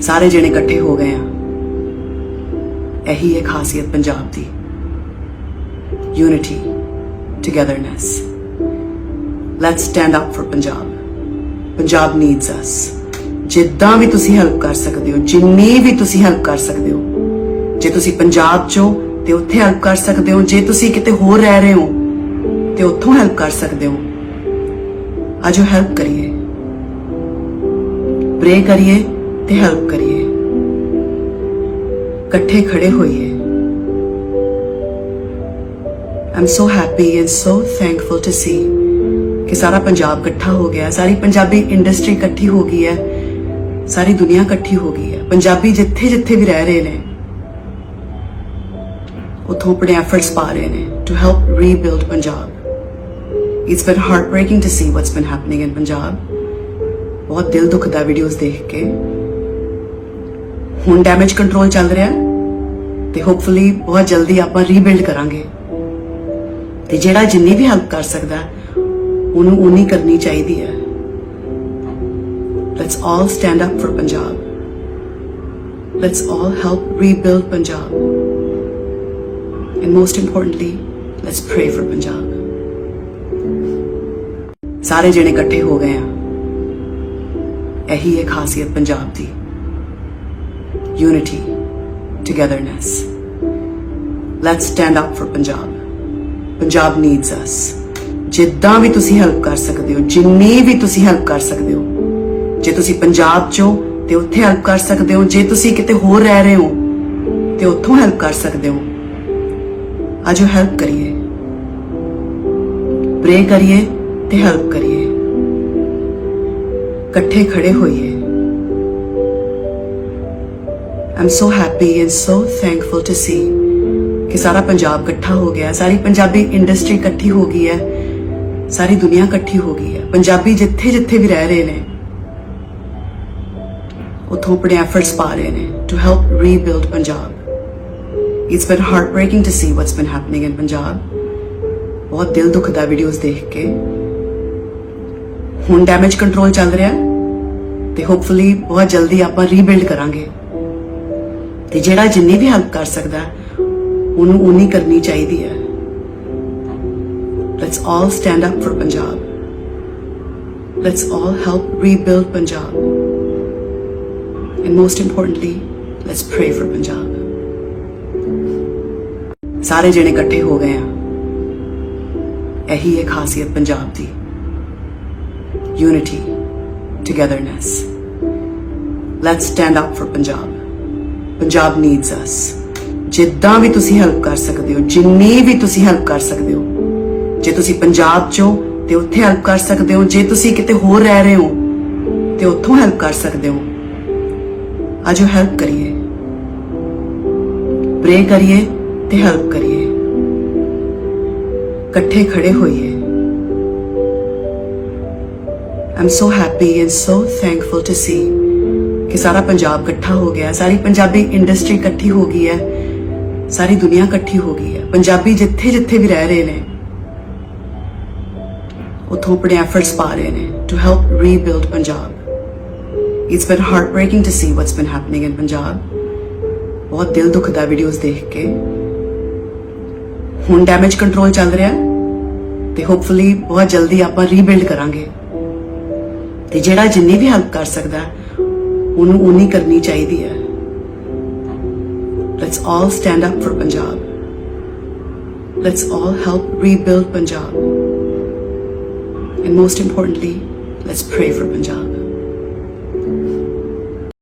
ਸਾਰੇ ਜਣੇ ਇਕੱਠੇ ਹੋ ਗਏ ਆ। ਇਹੀ ਹੈ ਖਾਸੀਅਤ ਪੰਜਾਬ ਦੀ। Unity togetherness let's stand up for Punjab Punjab needs us ਜਿੱਦਾਂ ਵੀ ਤੁਸੀਂ ਹੈਲਪ ਕਰ ਸਕਦੇ ਹੋ, ਜਿੰਨੀ ਵੀ ਤੁਸੀਂ ਹੈਲਪ ਕਰ ਸਕਦੇ ਹੋ, ਜੇ ਤੁਸੀਂ ਪੰਜਾਬ ਚੋਂ ਤੇ ਉੱਥੇ ਹੈਲਪ ਕਰ ਸਕਦੇ ਹੋ, ਜੇ ਤੁਸੀਂ ਕਿਤੇ ਹੋਰ ਰਹਿ ਰਹੇ ਹੋ, ਤੇ ਉੱਥੋਂ ਹੈਲਪ ਕਰ ਸਕਦੇ ਹੋ, ਆਜੋ ਹੈਲਪ ਕਰੀਏ। ਪ੍ਰੇ ਕਰੀਏ। ਤੇ ਹੈਲਪ ਕਰੀਏ ਇਕੱਠੇ ਖੜੇ ਹੋਈਏ I'm so happy and so thankful to see ਕਿ ਸਾਰਾ ਪੰਜਾਬ ਇਕੱਠਾ ਹੋ ਗਿਆ ਸਾਰੀ ਪੰਜਾਬੀ ਇੰਡਸਟਰੀ ਇਕੱਠੀ ਹੋ ਗਈ ਹੈ ਸਾਰੀ ਦੁਨੀਆ ਇਕੱਠੀ ਹੋ ਗਈ ਹੈ ਪੰਜਾਬੀ ਜਿੱਥੇ ਜਿੱਥੇ ਵੀ ਰਹਿ ਰਹੇ ਨੇ ਉਥੋਂ ਆਪਣੇ ਐਫਰਟਸ ਪਾ ਰਹੇ ਨੇ to help rebuild Punjab it's been heartbreaking to see what's been happening in Punjab ਬਹੁਤ ਦਿਲ ਦੁਖਦਾ ਵੀਡੀਓਜ਼ ਦੇਖ ਕੇ ਹੁਣ ਡੈਮੇਜ ਕੰਟਰੋਲ ਚੱਲ ਰਿਹਾ ਹੈ ਤੇ ਹੋਪਫੁਲੀ ਬਹੁਤ ਜਲਦੀ ਆਪਾਂ ਰੀਬਿਲਡ ਕਰਾਂਗੇ। ਤੇ ਜਿਹੜਾ ਜਿੰਨੀ ਵੀ ਹੈਲਪ ਕਰ ਸਕਦਾ, ਉਹਨੂੰ ਉਨੀ ਕਰਨੀ ਚਾਹੀਦੀ ਹੈ। Let's all stand up for Punjab let's all help rebuild Punjab and most importantly, let's pray for Punjab ਸਾਰੇ ਜਣੇ ਇਕੱਠੇ ਹੋ ਗਏ ਆ। ਇਹੀ ਹੈ ਖਾਸੀਅਤ ਪੰਜਾਬ ਦੀ। Unity togetherness let's stand up for Punjab Punjab needs us ਜਿੱਦਾਂ ਵੀ ਤੁਸੀਂ ਹੈਲਪ ਕਰ ਸਕਦੇ ਹੋ, ਜਿੰਨੀ ਵੀ ਤੁਸੀਂ ਹੈਲਪ ਕਰ ਸਕਦੇ ਹੋ, ਜੇ ਤੁਸੀਂ ਪੰਜਾਬ ਚੋਂ ਤੇ ਉੱਥੇ ਹੈਲਪ ਕਰ ਸਕਦੇ ਹੋ, ਜੇ ਤੁਸੀਂ ਕਿਤੇ ਹੋਰ ਰਹਿ ਰਹੇ ਹੋ ਤੇ ਉੱਥੋਂ ਹੈਲਪ ਕਰ ਸਕਦੇ ਹੋ। ਆਜੋ ਹੈਲਪ ਕਰੀਏ। ਪ੍ਰੇ ਕਰੀਏ ਤੇ ਹੈਲਪ ਕਰੀਏ। ਇਕੱਠੇ ਖੜੇ ਹੋਈਏ। I'm so happy and so thankful to see ਕਿ ਸਾਰਾ ਪੰਜਾਬ ਇਕੱਠਾ ਹੋ ਗਿਆ ਸਾਰੀ ਪੰਜਾਬੀ ਇੰਡਸਟਰੀ ਇਕੱਠੀ ਹੋ ਗਈ ਹੈ ਸਾਰੀ ਦੁਨੀਆ ਇਕੱਠੀ ਹੋ ਗਈ ਹੈ ਪੰਜਾਬੀ ਜਿੱਥੇ ਜਿੱਥੇ ਵੀ ਰਹਿ ਰਹੇ ਨੇ ਉਥੋਂ ਆਪਣੇ ਐਫਰਟਸ ਪਾ ਰਹੇ ਨੇ to help rebuild Punjab it's been heartbreaking to see what's been happening in Punjab ਬਹੁਤ ਦਿਲ ਦੁਖਦਾ ਵੀਡੀਓਜ਼ ਦੇਖ ਕੇ ਹੁਣ ਡੈਮੇਜ ਕੰਟਰੋਲ ਚੱਲ ਰਿਹਾ ਹੈ ਤੇ ਹੋਪਫੁਲੀ ਬਹੁਤ ਜਲਦੀ ਆਪਾਂ ਰੀਬਿਲਡ ਕਰਾਂਗੇ ਤੇ ਜਿਹੜਾ ਜਿੰਨੀ ਵੀ ਹੈਲਪ ਕਰ ਸਕਦਾ, ਉਹਨੂੰ ਉਨੀ ਕਰਨੀ ਚਾਹੀਦੀ ਹੈ। Let's all stand up for Punjab let's all help rebuild Punjab and most importantly, let's pray for Punjab ਸਾਰੇ ਜਣੇ ਇਕੱਠੇ ਹੋ ਗਏ ਆ। ਇਹੀ ਹੈ ਖਾਸੀਅਤ ਪੰਜਾਬ ਦੀ। Unity togetherness let's stand up for Punjab Punjab needs us ਜਿੱਦਾਂ ਵੀ ਤੁਸੀਂ ਹੈਲਪ ਕਰ ਸਕਦੇ ਹੋ, ਜਿੰਨੀ ਵੀ ਤੁਸੀਂ ਹੈਲਪ ਕਰ ਸਕਦੇ ਹੋ, ਜੇ ਤੁਸੀਂ ਪੰਜਾਬ ਚੋਂ ਤੇ ਉੱਥੇ ਹੈਲਪ ਕਰ ਸਕਦੇ ਹੋ, ਜੇ ਤੁਸੀਂ ਕਿਤੇ ਹੋਰ ਰਹਿ ਰਹੇ ਹੋ, ਤੇ ਉੱਥੋਂ ਹੈਲਪ ਕਰ ਸਕਦੇ ਹੋ। ਆਜੋ ਹੈਲਪ ਕਰੀਏ। ਪ੍ਰੇ ਕਰੀਏ ਤੇ ਹੈਲਪ ਕਰੀਏ। ਇਕੱਠੇ ਖੜੇ ਹੋਈਏ। I'm so happy and so thankful to see ਕਿ ਸਾਰਾ ਪੰਜਾਬ ਇਕੱਠਾ ਹੋ ਗਿਆ ਸਾਰੀ ਪੰਜਾਬੀ ਇੰਡਸਟਰੀ ਇਕੱਠੀ ਹੋ ਗਈ ਹੈ, ਸਾਰੀ ਦੁਨੀਆ ਇਕੱਠੀ ਹੋ ਗਈ ਹੈ। ਪੰਜਾਬੀ ਜਿੱਥੇ ਜਿੱਥੇ ਵੀ ਰਹਿ ਰਹੇ ਨੇ, ਉੱਥੋਂ ਆਪਣੇ ਐਫਰਟਸ ਪਾ ਰਹੇ ਨੇ to help rebuild Punjab. It's been heartbreaking to see what's been happening in Punjab ਬਹੁਤ ਦਿਲ ਦੁਖਦਾ ਵੀਡੀਓਜ਼ ਦੇਖ ਕੇ। ਹੁਣ ਡੈਮੇਜ ਕੰਟਰੋਲ ਚੱਲ ਰਿਹਾ ਹੈ ਤੇ ਹੋਪਫੁਲੀ ਬਹੁਤ ਜਲਦੀ ਆਪਾਂ ਰੀਬਿਲਡ ਕਰਾਂਗੇ। ਤੇ ਜਿਹੜਾ ਜਿੰਨੀ ਵੀ ਹੈਲਪ ਕਰ ਸਕਦਾ ਉਹਨੂੰ ਉਨੀ ਕਰਨੀ ਚਾਹੀਦੀ ਹੈ। Let's all stand up for Punjab let's all help rebuild Punjab and most importantly let's pray for Punjab